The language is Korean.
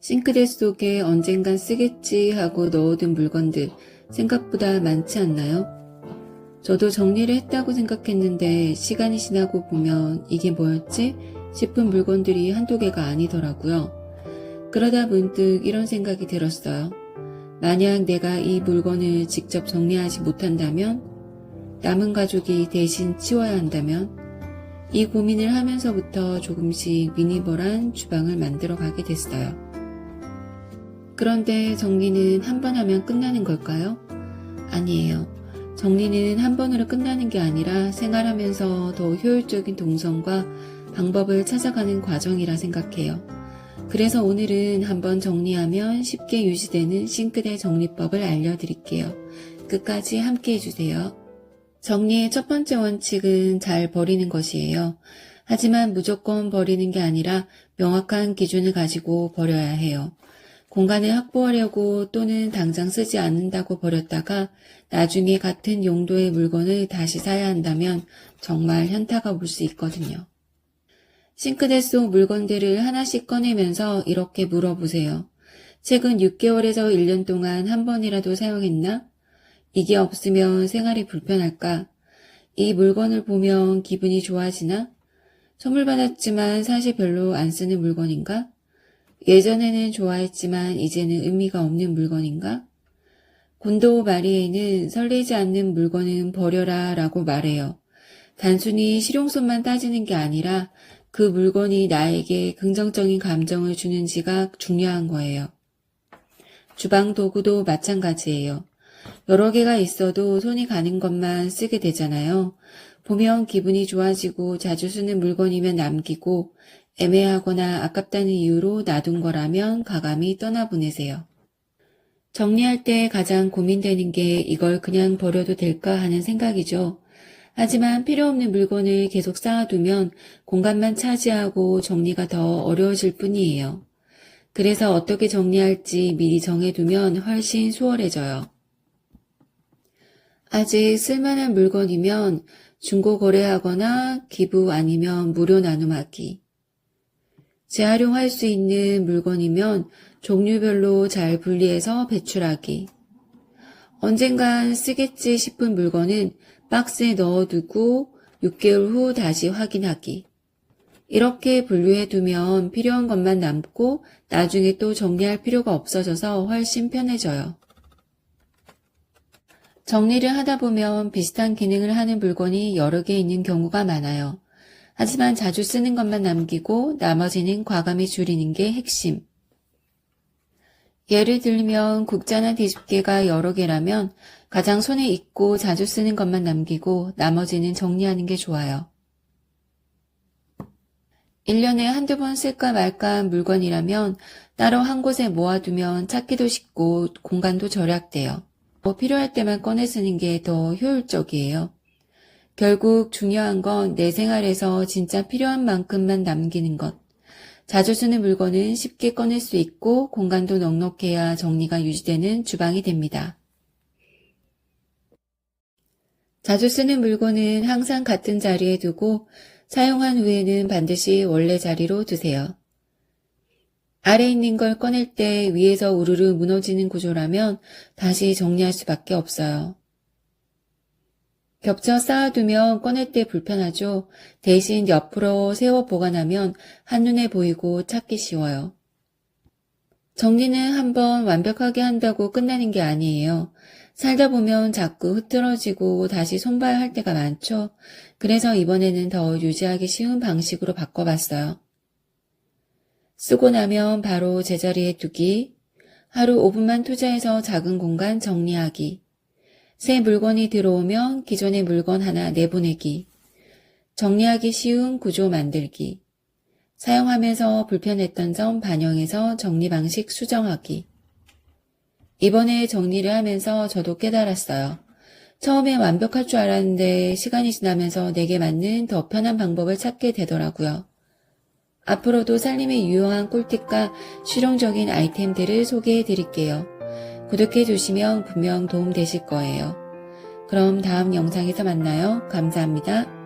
싱크대 속에 언젠간 쓰겠지 하고 넣어둔 물건들 생각보다 많지 않나요? 저도 정리를 했다고 생각했는데 시간이 지나고 보면 이게 뭐였지? 싶은 물건들이 한두 개가 아니더라고요. 그러다 문득 이런 생각이 들었어요. 만약 내가 이 물건을 직접 정리하지 못한다면, 남은 가족이 대신 치워야 한다면, 이 고민을 하면서부터 조금씩 미니멀한 주방을 만들어 가게 됐어요. 그런데 정리는 한 번 하면 끝나는 걸까요? 아니에요. 정리는 한 번으로 끝나는 게 아니라 생활하면서 더 효율적인 동선과 방법을 찾아가는 과정이라 생각해요. 그래서 오늘은 한번 정리하면 쉽게 유지되는 싱크대 정리법을 알려드릴게요. 끝까지 함께 해주세요. 정리의 첫 번째 원칙은 잘 버리는 것이에요. 하지만 무조건 버리는 게 아니라 명확한 기준을 가지고 버려야 해요. 공간을 확보하려고 또는 당장 쓰지 않는다고 버렸다가 나중에 같은 용도의 물건을 다시 사야 한다면 정말 현타가 올 수 있거든요. 싱크대 속 물건들을 하나씩 꺼내면서 이렇게 물어보세요. 최근 6개월에서 1년 동안 한 번이라도 사용했나? 이게 없으면 생활이 불편할까? 이 물건을 보면 기분이 좋아지나? 선물 받았지만 사실 별로 안 쓰는 물건인가? 예전에는 좋아했지만 이제는 의미가 없는 물건인가? 곤도 마리에는 설레지 않는 물건은 버려라 라고 말해요. 단순히 실용성만 따지는 게 아니라 그 물건이 나에게 긍정적인 감정을 주는지가 중요한 거예요. 주방 도구도 마찬가지예요. 여러 개가 있어도 손이 가는 것만 쓰게 되잖아요. 보면 기분이 좋아지고 자주 쓰는 물건이면 남기고 애매하거나 아깝다는 이유로 놔둔 거라면 가감히 떠나보내세요. 정리할 때 가장 고민되는 게 이걸 그냥 버려도 될까 하는 생각이죠. 하지만 필요 없는 물건을 계속 쌓아두면 공간만 차지하고 정리가 더 어려워질 뿐이에요. 그래서 어떻게 정리할지 미리 정해두면 훨씬 수월해져요. 아직 쓸만한 물건이면 중고 거래하거나 기부 아니면 무료 나눔하기. 재활용할 수 있는 물건이면 종류별로 잘 분리해서 배출하기. 언젠간 쓰겠지 싶은 물건은 박스에 넣어두고 6개월 후 다시 확인하기. 이렇게 분류해 두면 필요한 것만 남고 나중에 또 정리할 필요가 없어져서 훨씬 편해져요. 정리를 하다 보면 비슷한 기능을 하는 물건이 여러 개 있는 경우가 많아요. 하지만 자주 쓰는 것만 남기고 나머지는 과감히 줄이는 게 핵심. 예를 들면 국자나 뒤집개가 여러 개라면 가장 손에 익고 자주 쓰는 것만 남기고 나머지는 정리하는 게 좋아요. 1년에 한두 번 쓸까 말까 한 물건이라면 따로 한 곳에 모아두면 찾기도 쉽고 공간도 절약돼요. 뭐 필요할 때만 꺼내 쓰는 게 더 효율적이에요. 결국 중요한 건 내 생활에서 진짜 필요한 만큼만 남기는 것. 자주 쓰는 물건은 쉽게 꺼낼 수 있고 공간도 넉넉해야 정리가 유지되는 주방이 됩니다. 자주 쓰는 물건은 항상 같은 자리에 두고 사용한 후에는 반드시 원래 자리로 두세요. 아래 있는 걸 꺼낼 때 위에서 우르르 무너지는 구조라면 다시 정리할 수밖에 없어요. 겹쳐 쌓아두면 꺼낼 때 불편하죠. 대신 옆으로 세워 보관하면 한눈에 보이고 찾기 쉬워요. 정리는 한번 완벽하게 한다고 끝나는 게 아니에요. 살다 보면 자꾸 흐트러지고 다시 손발할 때가 많죠. 그래서 이번에는 더 유지하기 쉬운 방식으로 바꿔봤어요. 쓰고 나면 바로 제자리에 두기, 하루 5분만 투자해서 작은 공간 정리하기, 새 물건이 들어오면 기존의 물건 하나 내보내기, 정리하기 쉬운 구조 만들기, 사용하면서 불편했던 점 반영해서 정리 방식 수정하기. 이번에 정리를 하면서 저도 깨달았어요. 처음에 완벽할 줄 알았는데 시간이 지나면서 내게 맞는 더 편한 방법을 찾게 되더라고요. 앞으로도 살림에 유용한 꿀팁과 실용적인 아이템들을 소개해 드릴게요. 구독해 주시면 분명 도움 되실 거예요. 그럼 다음 영상에서 만나요. 감사합니다.